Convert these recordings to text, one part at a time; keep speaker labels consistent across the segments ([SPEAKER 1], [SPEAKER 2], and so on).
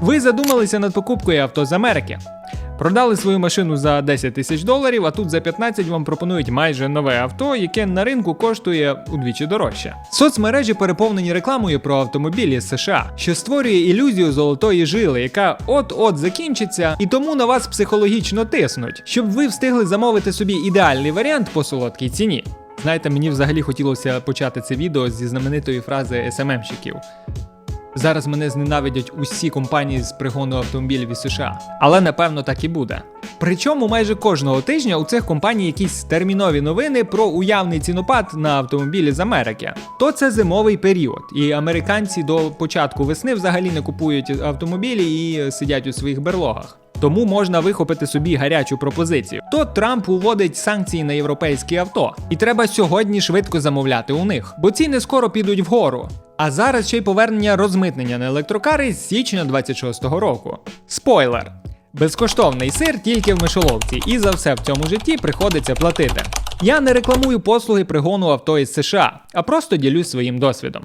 [SPEAKER 1] Ви задумалися над покупкою авто з Америки. Продали свою машину за 10 тисяч доларів, а тут за 15 вам пропонують майже нове авто, яке на ринку коштує удвічі дорожче. Соцмережі переповнені рекламою про автомобілі США, що створює ілюзію золотої жили, яка от-от закінчиться, і тому на вас психологічно тиснуть, щоб ви встигли замовити собі ідеальний варіант по солодкій ціні. Знаєте, мені взагалі хотілося почати це відео зі знаменитої фрази СММщиків. Зараз мене зненавидять усі компанії з пригону автомобілів із США, але напевно так і буде. Причому майже кожного тижня у цих компаній якісь термінові новини про уявний цінопад на автомобілі з Америки. То це зимовий період, і американці до початку весни взагалі не купують автомобілі і сидять у своїх берлогах. Тому можна вихопити собі гарячу пропозицію. То Трамп уводить санкції на європейські авто, і треба сьогодні швидко замовляти у них, бо ціни скоро підуть вгору. А зараз ще й повернення розмитнення на електрокари з січня 26-го року. Спойлер! Безкоштовний сир тільки в мишоловці, і за все в цьому житті приходиться платити. Я не рекламую послуги пригону авто із США, а просто ділюсь своїм досвідом.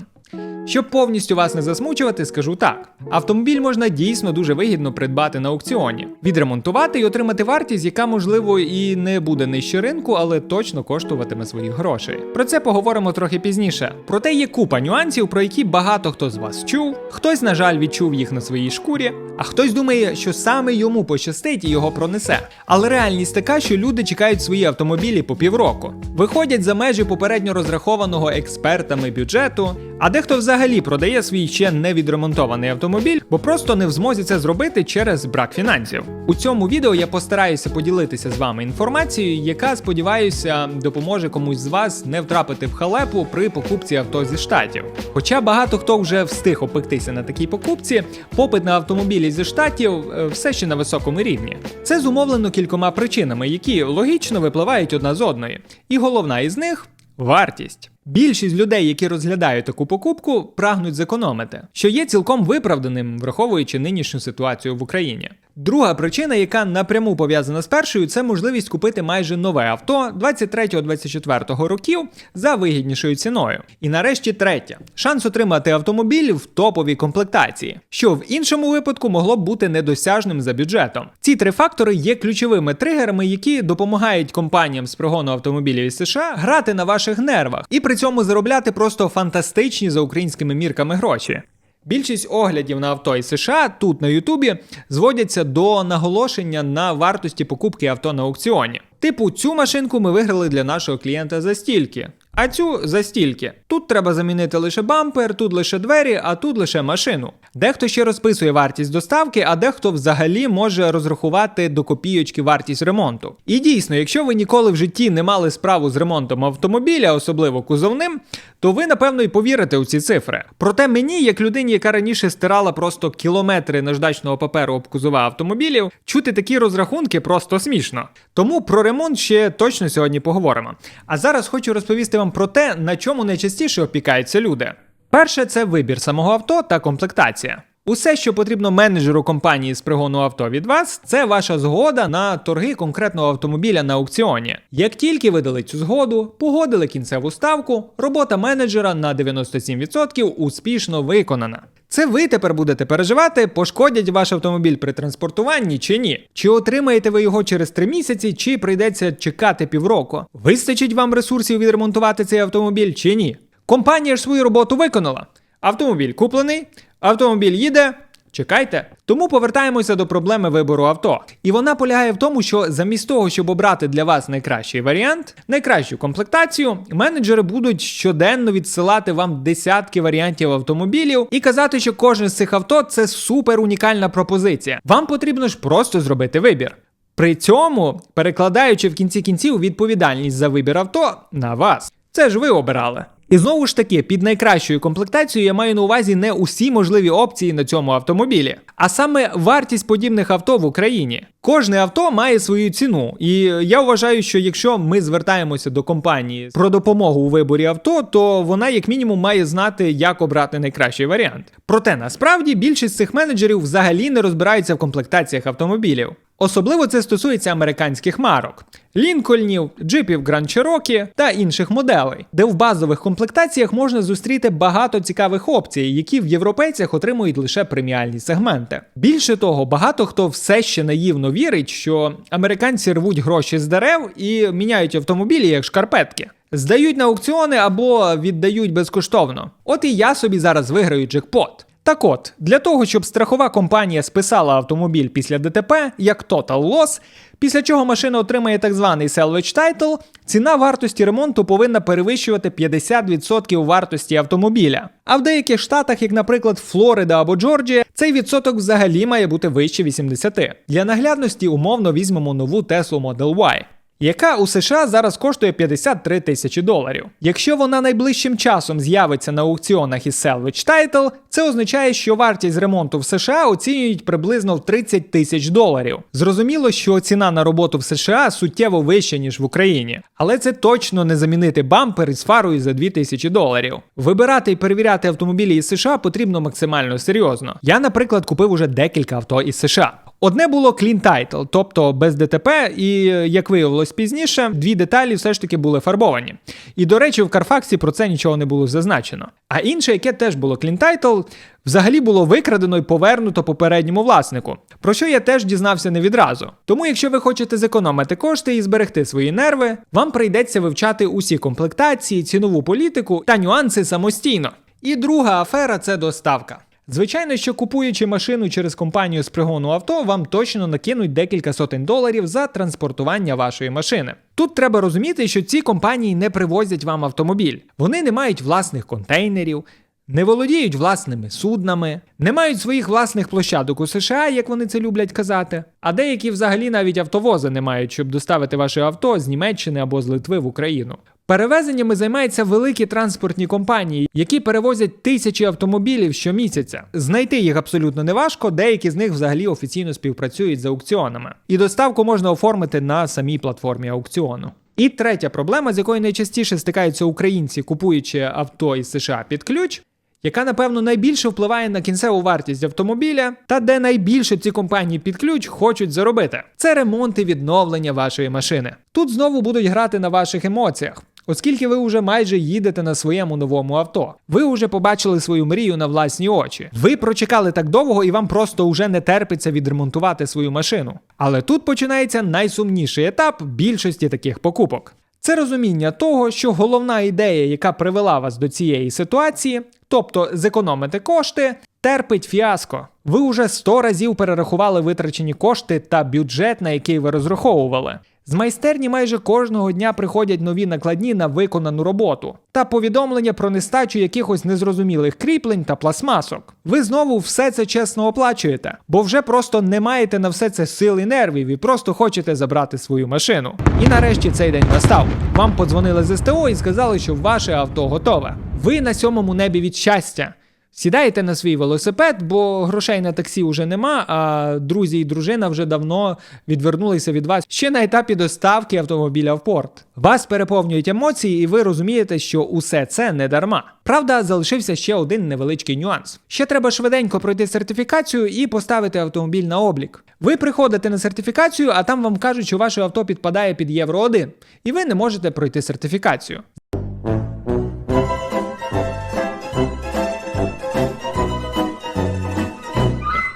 [SPEAKER 1] Щоб повністю вас не засмучувати, скажу так: автомобіль можна дійсно дуже вигідно придбати на аукціоні, відремонтувати і отримати вартість, яка можливо і не буде нижче ринку, але точно коштуватиме своїх грошей. Про це поговоримо трохи пізніше. Проте є купа нюансів, про які багато хто з вас чув. Хтось, на жаль, відчув їх на своїй шкурі, а хтось думає, що саме йому пощастить і його пронесе. Але реальність така, що люди чекають свої автомобілі по півроку, виходять за межі попередньо розрахованого експертами бюджету. А дехто взагалі продає свій ще не відремонтований автомобіль, бо просто не в змозі це зробити через брак фінансів. У цьому відео я постараюся поділитися з вами інформацією, яка, сподіваюся, допоможе комусь з вас не втрапити в халепу при покупці авто зі штатів. Хоча багато хто вже встиг опектися на такій покупці, попит на автомобілі зі штатів е, все ще на високому рівні. Це зумовлено кількома причинами, які логічно випливають одна з одної. І головна із них вартість. Більшість людей, які розглядають таку покупку, прагнуть зекономити, що є цілком виправданим, враховуючи нинішню ситуацію в Україні. Друга причина, яка напряму пов'язана з першою, це можливість купити майже нове авто 23-24 років за вигіднішою ціною. І нарешті третя шанс отримати автомобіль в топовій комплектації, що в іншому випадку могло б бути недосяжним за бюджетом. Ці три фактори є ключовими тригерами, які допомагають компаніям з пригону автомобілів із США грати на ваших нервах і при цьому заробляти просто фантастичні за українськими мірками гроші. Більшість оглядів на авто із США тут на Ютубі зводяться до наголошення на вартості покупки авто на аукціоні. Типу, цю машинку ми виграли для нашого клієнта за стільки. А цю за стільки. Тут треба замінити лише бампер, тут лише двері, а тут лише машину. Дехто ще розписує вартість доставки, а дехто взагалі може розрахувати до копійочки вартість ремонту. І дійсно, якщо ви ніколи в житті не мали справу з ремонтом автомобіля, особливо кузовним, то ви напевно і повірите у ці цифри. Проте мені, як людині, яка раніше стирала просто кілометри наждачного паперу об кузова автомобілів, чути такі розрахунки просто смішно. Тому про ремонт ще точно сьогодні поговоримо. А зараз хочу розповісти вам про те, на чому найчастіше опікаються люди. Перше це вибір самого авто та комплектація. Усе, що потрібно менеджеру компанії з пригону авто від вас, це ваша згода на торги конкретного автомобіля на аукціоні. Як тільки ви дали цю згоду, погодили кінцеву ставку, робота менеджера на 97% успішно виконана. Це ви тепер будете переживати, пошкодять ваш автомобіль при транспортуванні чи ні. Чи отримаєте ви його через 3 місяці, чи прийдеться чекати півроку. Вистачить вам ресурсів відремонтувати цей автомобіль чи ні? Компанія ж свою роботу виконала. Автомобіль куплений, автомобіль їде. Чекайте. Тому повертаємося до проблеми вибору авто. І вона полягає в тому, що замість того, щоб обрати для вас найкращий варіант, найкращу комплектацію, менеджери будуть щоденно відсилати вам десятки варіантів автомобілів і казати, що кожен з цих авто це супер унікальна пропозиція. Вам потрібно ж просто зробити вибір. При цьому перекладаючи в кінці кінців відповідальність за вибір авто на вас. Це ж ви обирали. І знову ж таки, під найкращою комплектацією я маю на увазі не усі можливі опції на цьому автомобілі, а саме вартість подібних авто в Україні. Кожне авто має свою ціну, і я вважаю, що якщо ми звертаємося до компанії про допомогу у виборі авто, то вона як мінімум має знати, як обрати найкращий варіант. Проте насправді більшість цих менеджерів взагалі не розбираються в комплектаціях автомобілів. Особливо це стосується американських марок. Лінкольнів, джипів Grand Cherokee та інших моделей, де в базових комплектаціях можна зустріти багато цікавих опцій, які в європейцях отримують лише преміальні сегменти. Більше того, багато хто все ще наївно вірить, що американці рвуть гроші з дерев і міняють автомобілі як шкарпетки. Здають на аукціони або віддають безкоштовно. От і я собі зараз виграю джекпот. Так от, для того, щоб страхова компанія списала автомобіль після ДТП як Total Loss, після чого машина отримає так званий Salvage Title, ціна вартості ремонту повинна перевищувати 50% вартості автомобіля. А в деяких штатах, як, наприклад, Флорида або Джорджія, цей відсоток взагалі має бути вище 80%. Для наглядності умовно візьмемо нову Tesla Model Y яка у США зараз коштує 53 тисячі доларів. Якщо вона найближчим часом з'явиться на аукціонах із Salvage Title, це означає, що вартість ремонту в США оцінюють приблизно в 30 тисяч доларів. Зрозуміло, що ціна на роботу в США суттєво вища, ніж в Україні, але це точно не замінити бампер із фарою за 2 тисячі доларів. Вибирати і перевіряти автомобілі із США потрібно максимально серйозно. Я, наприклад, купив уже декілька авто із США. Одне було clean title, тобто без ДТП, і як виявилось пізніше, дві деталі все ж таки були фарбовані. І до речі, в Карфаксі про це нічого не було зазначено. А інше, яке теж було clean title, взагалі було викрадено і повернуто попередньому власнику. Про що я теж дізнався не відразу. Тому, якщо ви хочете зекономити кошти і зберегти свої нерви, вам прийдеться вивчати усі комплектації, цінову політику та нюанси самостійно. І друга афера це доставка. Звичайно, що купуючи машину через компанію з пригону авто, вам точно накинуть декілька сотень доларів за транспортування вашої машини. Тут треба розуміти, що ці компанії не привозять вам автомобіль. Вони не мають власних контейнерів, не володіють власними суднами, не мають своїх власних площадок у США, як вони це люблять казати. А деякі взагалі навіть автовози не мають, щоб доставити ваше авто з Німеччини або з Литви в Україну. Перевезеннями займаються великі транспортні компанії, які перевозять тисячі автомобілів щомісяця. Знайти їх абсолютно неважко, деякі з них взагалі офіційно співпрацюють з аукціонами. І доставку можна оформити на самій платформі аукціону. І третя проблема, з якою найчастіше стикаються українці, купуючи авто із США під ключ, яка напевно найбільше впливає на кінцеву вартість автомобіля, та де найбільше ці компанії під ключ хочуть заробити. Це ремонт і відновлення вашої машини. Тут знову будуть грати на ваших емоціях. Оскільки ви вже майже їдете на своєму новому авто, ви вже побачили свою мрію на власні очі. Ви прочекали так довго і вам просто вже не терпиться відремонтувати свою машину. Але тут починається найсумніший етап більшості таких покупок. Це розуміння того, що головна ідея, яка привела вас до цієї ситуації, тобто зекономити кошти, терпить фіаско. Ви вже 100 разів перерахували витрачені кошти та бюджет, на який ви розраховували. З майстерні майже кожного дня приходять нові накладні на виконану роботу та повідомлення про нестачу якихось незрозумілих кріплень та пластмасок. Ви знову все це чесно оплачуєте, бо вже просто не маєте на все це сил і нервів і просто хочете забрати свою машину. І нарешті цей день настав. Вам подзвонили з СТО і сказали, що ваше авто готове. Ви на сьомому небі від щастя. Сідаєте на свій велосипед, бо грошей на таксі вже нема, а друзі і дружина вже давно відвернулися від вас ще на етапі доставки автомобіля в порт. Вас переповнюють емоції, і ви розумієте, що усе це не дарма. Правда, залишився ще один невеличкий нюанс. Ще треба швиденько пройти сертифікацію і поставити автомобіль на облік. Ви приходите на сертифікацію, а там вам кажуть, що ваше авто підпадає під Євро 1, і ви не можете пройти сертифікацію.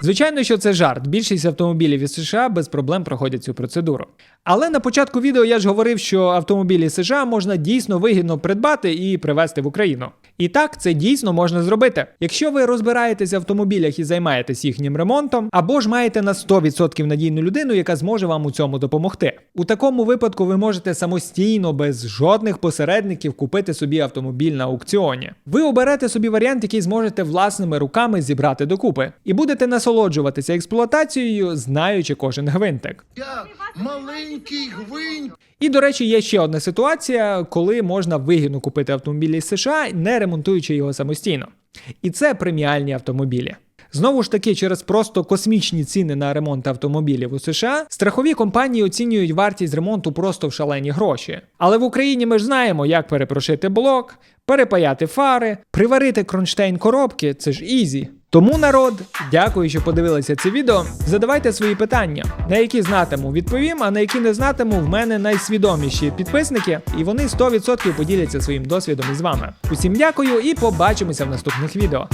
[SPEAKER 1] Звичайно, що це жарт. Більшість автомобілів із США без проблем проходять цю процедуру. Але на початку відео я ж говорив, що автомобілі США можна дійсно вигідно придбати і привезти в Україну. І так, це дійсно можна зробити. Якщо ви розбираєтесь в автомобілях і займаєтесь їхнім ремонтом, або ж маєте на 100% надійну людину, яка зможе вам у цьому допомогти. У такому випадку ви можете самостійно, без жодних посередників, купити собі автомобіль на аукціоні. Ви оберете собі варіант, який зможете власними руками зібрати докупи, і будете насолоджуватися експлуатацією, знаючи кожен гвинтик.
[SPEAKER 2] Я маленький гвинь.
[SPEAKER 1] І, до речі, є ще одна ситуація, коли можна вигідно купити автомобіль із США, не ремонтуючи його самостійно. І це преміальні автомобілі. Знову ж таки, через просто космічні ціни на ремонт автомобілів у США, страхові компанії оцінюють вартість ремонту просто в шалені гроші. Але в Україні ми ж знаємо, як перепрошити блок, перепаяти фари, приварити кронштейн коробки це ж ізі. Тому народ, дякую, що подивилися це відео. Задавайте свої питання, на які знатиму, відповім, а на які не знатиму, в мене найсвідоміші підписники, і вони 100% поділяться своїм досвідом із вами. Усім дякую і побачимося в наступних відео.